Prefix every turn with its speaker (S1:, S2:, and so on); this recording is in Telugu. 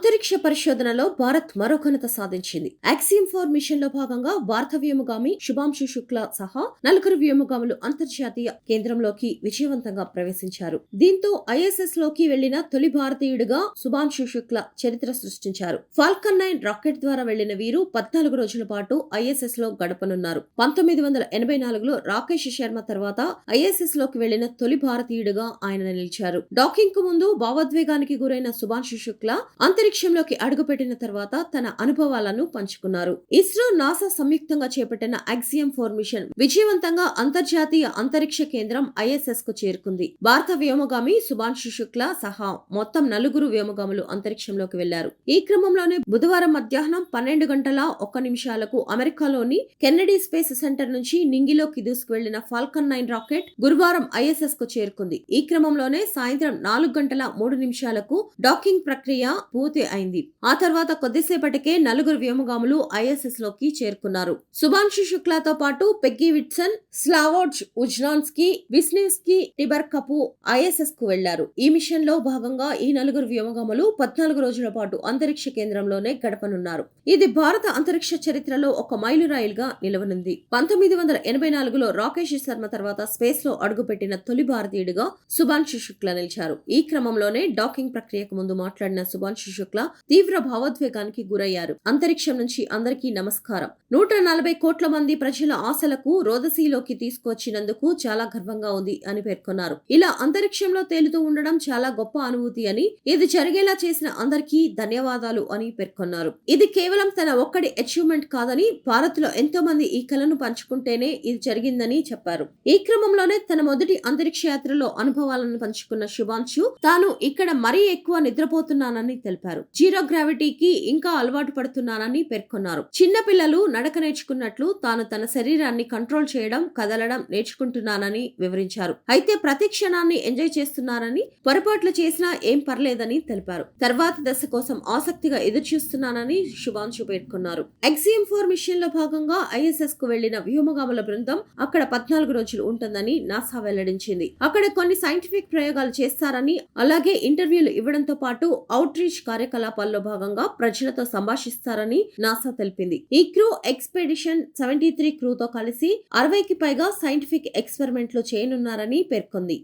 S1: అంతరిక్ష పరిశోధనలో భారత్ మరో ఘనత సాధించింది. యాక్సియం ఫోర్ మిషన్లో భాగంగా భారత వ్యోమగామి శుభాంశు శుక్ల సహా నలుగురు వ్యోమగాములు అంతర్జాతీయ కేంద్రంలోకి విజయవంతంగా ప్రవేశించారు. దీంతో ఐఎస్ఎస్లోకి వెళ్ళిన తొలి భారతీయుడిగా శుభాంశు శుక్ల చరిత్ర సృష్టించారు. ఫాల్కన్ నైన్ రాకెట్ ద్వారా వెళ్ళిన వీరు పద్నాలుగు రోజుల పాటు ఐఎస్ఎస్లో గడపనున్నారు. పంతొమ్మిది వందల ఎనభై నాలుగులో రాకేష్ శర్మ తర్వాత ఐఎస్ఎస్లోకి వెళ్ళిన తొలి భారతీయుడిగా ఆయన నిలిచారు. డాకింగ్కు ముందు భావోద్వేగానికి గురైన శుభాంశు శుక్ల అంతరిక్షంలోకి అడుగుపెట్టిన తర్వాత తన అనుభవాలను పంచుకున్నారు. ఇస్రో నాసా సంయుక్తంగా చేపట్టిన అక్సియం ఫోర్ మిషన్ విజయవంతంగా అంతర్జాతీయ అంతరిక్ష కేంద్రం ఐఎస్ఎస్కు చేరుకుంది. భారత వ్యోమగామి సుభాంశు శుక్ల సహా మొత్తం నలుగురు వ్యోమగాములు అంతరిక్షంలోకి వెళ్ళారు ఈ క్రమంలోనే బుధవారం మధ్యాహ్నం పన్నెండు గంటల ఒక్క నిమిషాలకు అమెరికాలోని కెన్నడీ స్పేస్ సెంటర్ నుంచి నింగిలోకి దూసుకువెళ్ళిన ఫాల్కన్ నైన్ రాకెట్ గురువారం ఐఎస్ఎస్కు చేరుకుంది. ఈ క్రమంలోనే సాయంత్రం నాలుగు గంటల మూడు నిమిషాలకు డాకింగ్ ప్రక్రియ పూర్తి అయింది. ఆ తర్వాత కొద్దిసేపటికే నలుగురు వ్యోమగాములు ఐఎస్ఎస్లోకి చేరుకున్నారు. సుభాంశు శుక్లాతో పాటు Peggy Whitson Slawosz Uznanski Wisniewski Tibor కపు ఐఎస్ఎస్కు వెళ్ళారు. ఈ మిషన్లో భాగంగా ఈ నలుగురు వ్యోమగాములు పద్నాలుగు రోజుల పాటు అంతరిక్ష కేంద్రంలోనే గడపనున్నారు. ఇది భారత అంతరిక్ష చరిత్రలో ఒక మైలురాయిలుగా నిలవనుంది. పంతొమ్మిది వందల ఎనభై నాలుగులో రాకేష్ శర్మ తర్వాత స్పేస్లో అడుగుపెట్టిన తొలి భారతీయుడిగా సుభాంశు శుక్ల నిలిచారు. ఈ క్రమంలోనే డాకింగ్ ప్రక్రియకు ముందు మాట్లాడిన సుభాంశు శుక్ల తీవ్ర భావోద్వేగానికి గురయ్యారు. అంతరిక్షం నుంచి అందరికీ నమస్కారం. నూట నలభై కోట్ల మంది ప్రజల ఆశలకు రోదసీలోకి తీసుకొచ్చినందుకు చాలా గర్వంగా ఉంది అని పేర్కొన్నారు. ఇలా అంతరిక్షంలో తేలుతూ ఉండడం చాలా గొప్ప అనుభూతి అని ఇది జరిగేలా చేసిన అందరికీ ధన్యవాదాలు అని పేర్కొన్నారు. ఇది కేవలం తన ఒక్కడి అచీవ్మెంట్ కాదని భారత్లో ఎంతో మంది ఈ కళను పంచుకుంటేనే ఇది జరిగిందని చెప్పారు. ఈ క్రమంలోనే తన మొదటి అంతరిక్ష యాత్రలో అనుభవాలను పంచుకున్న శుభాంశు తాను ఇక్కడ మరీ ఎక్కువ నిద్రపోతున్నానని తెలిపారు. జీరో గ్రావిటీకి ఇంకా అలవాటు పడుతున్నానని పేర్కొన్నారు. చిన్న పిల్లలు నడక నేర్చుకున్నట్లు తాను తన శరీరాన్ని కంట్రోల్ చేయడం కదలడం నేర్చుకుంటున్నానని వివరించారు. అయితే ప్రతి క్షణాన్ని ఎంజాయ్ చేస్తున్నానని పొరపాట్లు చేసినా ఏం పర్లేదని తెలిపారు. తర్వాత దశ కోసం ఆసక్తిగా ఎదురుచూస్తున్నానని శుభాంశు పేర్కొన్నారు. ఎగ్జిఎం ఫోర్ మిషన్లో భాగంగా ఐఎస్ఎస్కు వెళ్ళిన వ్యోమగాముల బృందం అక్కడ పద్నాలుగు రోజులు ఉంటుందని నాసా వెల్లడించింది. అక్కడ కొన్ని సైంటిఫిక్ ప్రయోగాలు చేస్తారని అలాగే ఇంటర్వ్యూలు ఇవ్వడంతో పాటు అవుట్ రీచ్ కార్యకలాపాల్లో భాగంగా ప్రజలతో సంభాషిస్తారని నాసా తెలిపింది. ఈ క్రూ ఎక్స్పెడిషన్ సెవెంటీ త్రీ క్రూతో కలిసి అరవైకి పైగా సైంటిఫిక్ ఎక్స్పెరిమెంట్లు చేయనున్నారని పేర్కొంది.